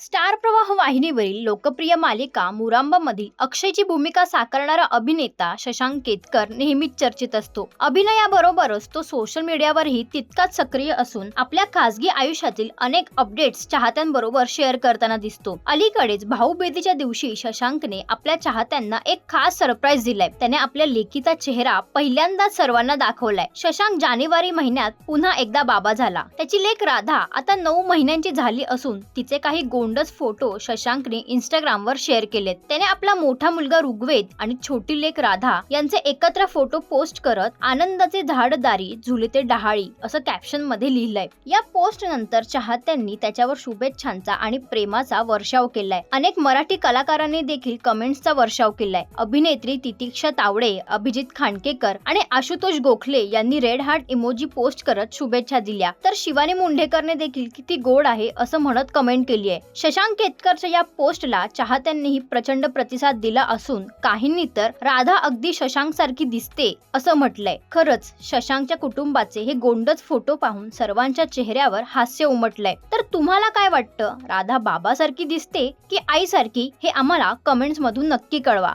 Star प्रवाह वाहिनीवरील लोकप्रिय मालिका मुरांबामधील अक्षयची भूमिका साकारणारा अभिनेता शशांक केतकर नेहमीच चर्चेत असतो. अभिनयाबरोबरच तो सोशल मीडियावरही तितकाच सक्रिय असून आपल्या खासगी आयुष्यातील अनेक अपडेट्स चाहत्यांबरोबर शेअर करताना दिसतो. अलीकडेच भाऊबेदीच्या दिवशी शशांकने आपल्या चाहत्यांना एक खास सरप्राईज दिलाय. त्याने आपल्या लेखीचा चेहरा पहिल्यांदाच सर्वांना दाखवलाय. शशांक जानेवारी महिन्यात पुन्हा एकदा बाबा झाला. त्याची लेख राधा आता नऊ महिन्यांची झाली असून तिचे काही गोंडस फोटो शशांकने इंस्टाग्रामवर शेअर केलेत. त्याने आपला मोठा मुलगा ऋग्वेद आणि छोटी लेख राधा यांचे एकत्र फोटो पोस्ट करत आनंदाचे झाडदारी झुलते डहाळी असं कॅप्शनमध्ये लिहिलंय. या पोस्ट नंतर चाहत्यांनी त्याच्यावर शुभेच्छांचा आणि प्रेमाचा वर्षाव केलाय. अनेक मराठी कलाकारांनी देखील कमेंट्सचा वर्षाव केलाय. अभिनेत्री तितिक्षा तावडे अभिजित खांडकेकर आणि आशुतोष गोखले यांनी रेड हार्ट इमोजी पोस्ट करत शुभेच्छा दिल्या. तर शिवानी मुंढेकरने देखील किती गोड आहे असं म्हणत कमेंट केली आहे शशांक केतकरच्या या पोस्टला चाहत्यांनीही प्रचंड प्रतिसाद दिला असून काहींनी तर राधा अगदी शशांक सारखी दिसते असं म्हटलंय. खरंच शशांकच्या कुटुंबाचे हे गोंडच फोटो पाहून सर्वांच्या चेहऱ्यावर हास्य उमटलंय. तर तुम्हाला काय वाटतं? राधा बाबासारखी दिसते की आईसारखी? हे आम्हाला कमेंट्स मधून नक्की कळवा.